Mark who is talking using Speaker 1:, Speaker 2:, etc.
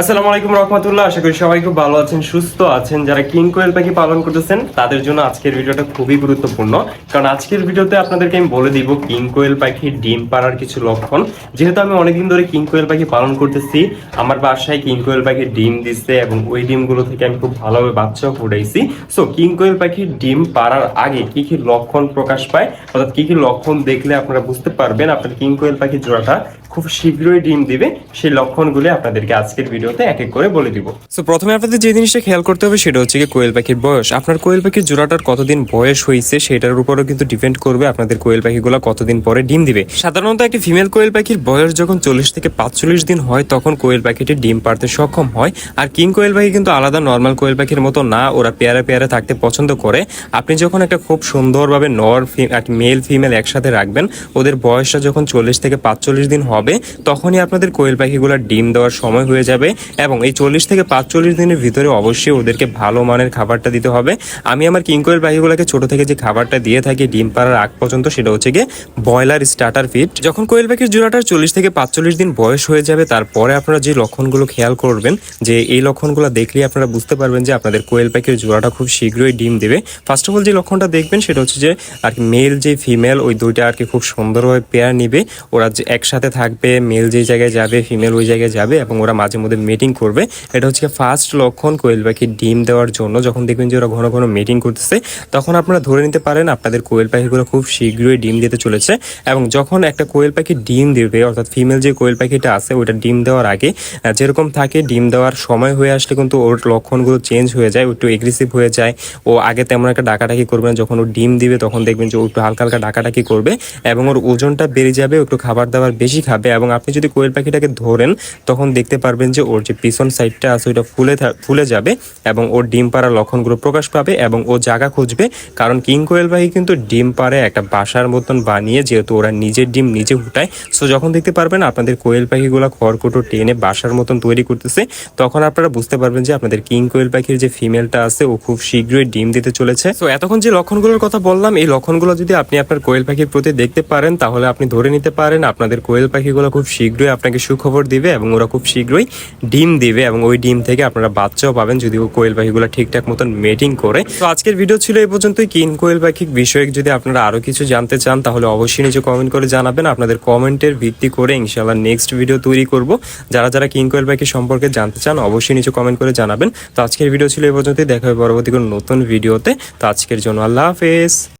Speaker 1: আসসালামু আলাইকুম রহমতুল্লাহ, আশা করি সবাই খুব ভালো আছেন, সুস্থ আছেন। যারা কিং কোয়েল পাখি পালন করতেছেন, তাদের জন্য আজকের ভিডিওটা খুবই গুরুত্বপূর্ণ। কারণ আজকের ভিডিওতে আপনাদেরকে আমি বলে দিব কিং কোয়েল পাখির ডিম পাড়ার কিছু লক্ষণ। যেহেতু আমি অনেকদিন ধরে কিং কোয়েল পাখি পালন করতেছি, আমার বাসায় কিং কোয়েল পাখির ডিম দিচ্ছে এবং ওই ডিমগুলো থেকে আমি খুব ভালোভাবে বাচ্চাও ফুটাইছি। সো কিং কোয়েল পাখির ডিম পাড়ার আগে কি কি লক্ষণ প্রকাশ পায়, অর্থাৎ কি কি লক্ষণ দেখলে আপনারা বুঝতে পারবেন, আপনার কিং কোয়েল পাখির জোড়াটা খুব শীঘ্রই ডিম দিবে, সেই লক্ষণগুলি আপনাদেরকে আজকের ভিডিওতে এক এক করে বলে দিব।
Speaker 2: তো প্রথমে আপনাদের যে জিনিসটা খেয়াল করতে হবে সেটা হচ্ছে কি কোয়েল পাখির বয়স। আপনার কোয়েল পাখির জোড়াটার কতদিন বয়স হয়েছে সেটার উপরও কিন্তু ডিপেন্ড করবে আপনাদের কোয়েল পাখিগুলো কতদিন পরে ডিম দিবে। সাধারণত একটি ফিমেল কোয়েল পাখির বয়স যখন চল্লিশ থেকে পাঁচচল্লিশ দিন হয়, তখন কোয়েল পাখিটি ডিম পাড়তে সক্ষম হয়। আর কিং কোয়েল পাখি কিন্তু আলাদা, নর্মাল কোয়েল পাখির মতো না, ওরা পেয়ারে পেয়ারে থাকতে পছন্দ করে। আপনি যখন একটা খুব সুন্দরভাবে নর মেল ফিমেল একসাথে রাখবেন, ওদের বয়সটা যখন চল্লিশ থেকে পাঁচচল্লিশ দিন হবে, তখনই আপনাদের কোয়েল পাখিগুলো ডিম দেওয়ার সময় হয়ে যাবে। এবং এই চল্লিশ থেকে পাঁচচল্লিশ দিনের ভিতরে অবশ্যই ওদেরকে ভালো মানের খাবারটা দিতে হবে। আমি আমার কিং কোয়েল পাখিগুলোকে ছোট থেকে যে খাবারটা দিয়ে থাকি ডিম পাড়ার আগ পর্যন্ত, সেটা হচ্ছে গিয়ে ব্রয়লার স্টার্টার ফিড যখন কোয়েল পাখির জোড়াটার চল্লিশ থেকে পাঁচচল্লিশ দিন বয়স হয়ে যাবে, তারপরে আপনারা যে লক্ষণগুলো খেয়াল করবেন, যে এই লক্ষণগুলো দেখলেই আপনারা বুঝতে পারবেন যে আপনাদের কোয়েল পাখির জোড়াটা খুব শীঘ্রই ডিম দেবে। ফার্স্ট অফ অল যে লক্ষণটা দেখবেন, সেটা হচ্ছে যে আর কি মেল যে ফিমেল ওই দুইটা আর কি খুব সুন্দরভাবে পেয়ার নিবে। ওরা যে একসাথে থাকবে মেল যে জায়গায় যাবে ফিমেল ওই জায়গায় যাবে এবং ওরা মাঝে মধ্যে মিটিং করবে, এটা হচ্ছে ফার্স্ট লক্ষণ কোয়েল পাখি ডিম দেওয়ার জন্য। যখন দেখবেন যে ওরা ঘন ঘন মিটিং করতেছে, তখন আপনারা ধরে নিতে পারেন আপনাদের কোয়েল পাখিগুলো খুব শীঘ্রই ডিম দিতে চলেছে এবং যখন একটা কোয়েল পাখি ডিম দেবে, অর্থাৎ ফিমেল যে কোয়েল পাখিটা আছে, ওইটা ডিম দেওয়ার আগে যেরকম থাকে ডিম দেওয়ার সময় হয়ে আসলে কিন্তু ওর লক্ষণগুলো চেঞ্জ হয়ে যায়, ও একটু এগ্রেসিভ হয়ে যায়, ও আগে তেমন একটা ডাকাডাকি করবে না, যখন ও ডিম দিবে তখন দেখবেন যে ও একটু হালকা হালকা ডাকাডাকি করবে এবং ওর ওজনটা বেড়ে যাবে, ও একটু খাবার দাবার বেশি খাবে এবং আপনি যদি কোয়েল পাখিটাকে ধরেন, তখন দেখতে পারবেন যে ওর যে পিছন সাইডটা আছে, ওইটা ফুলে ফুলে যাবে এবং ওর ডিম পাড়ার লক্ষণগুলো প্রকাশ পাবে এবং ও জায়গা খুঁজবে। কারণ কিং কোয়েল পাখি কিন্তু ডিম পাড়ে একটা বাসার মতন বানিয়ে যেহেতু ওরা নিজের ডিম নিজে ফুটায় সো যখন দেখতে পারবেন আপনাদের কোয়েল পাখিগুলো খড়কুটো টেনে বাসার মতন তৈরি করতেছে, তখন আপনারা বুঝতে পারবেন যে আপনাদের কিং কোয়েল পাখির যে ফিমেলটা আছে, ও খুব শীঘ্রই ডিম দিতে চলেছে। তো এতক্ষণ যে লক্ষণগুলোর কথা বললাম, এই লক্ষণগুলো যদি আপনি আপনার কোয়েল পাখির প্রতি দেখতে পারেন, তাহলে আপনি ধরে নিতে পারেন আপনাদের কোয়েল পাখিগুলো খুব শীঘ্রই আপনাকে সুখবর দিবে এবং ওরা খুব শীঘ্রই ডিম দিবে এবং ওই ডিম থেকে আপনারা বাচ্চাও পাবেন যদি ও কোয়েল পাখিগুলো ঠিকঠাক মতন মেটিং করে। তো আজকের ভিডিও ছিল এই পর্যন্তই। কিন কোয়েল পাখি বিষয়ে যদি আপনারা আরও কিছু জানতে চান, তাহলে অবশ্যই নিচে কমেন্ট করে জানাবেন। আপনাদের কমেন্টের ভিত্তি করে ইনশাআল্লাহ নেক্সট ভিডিও তৈরি করব। যারা যারা কিং কোয়েল পাখি সম্পর্কে জানতে চান, অবশ্যই নিচে কমেন্ট করে জানাবেন। তো আজকের ভিডিও ছিল এই পর্যন্তই। দেখা হবে পরবর্তী কোনো নতুন ভিডিওতে তো আজকের জন্য আল্লাহ হাফেজ।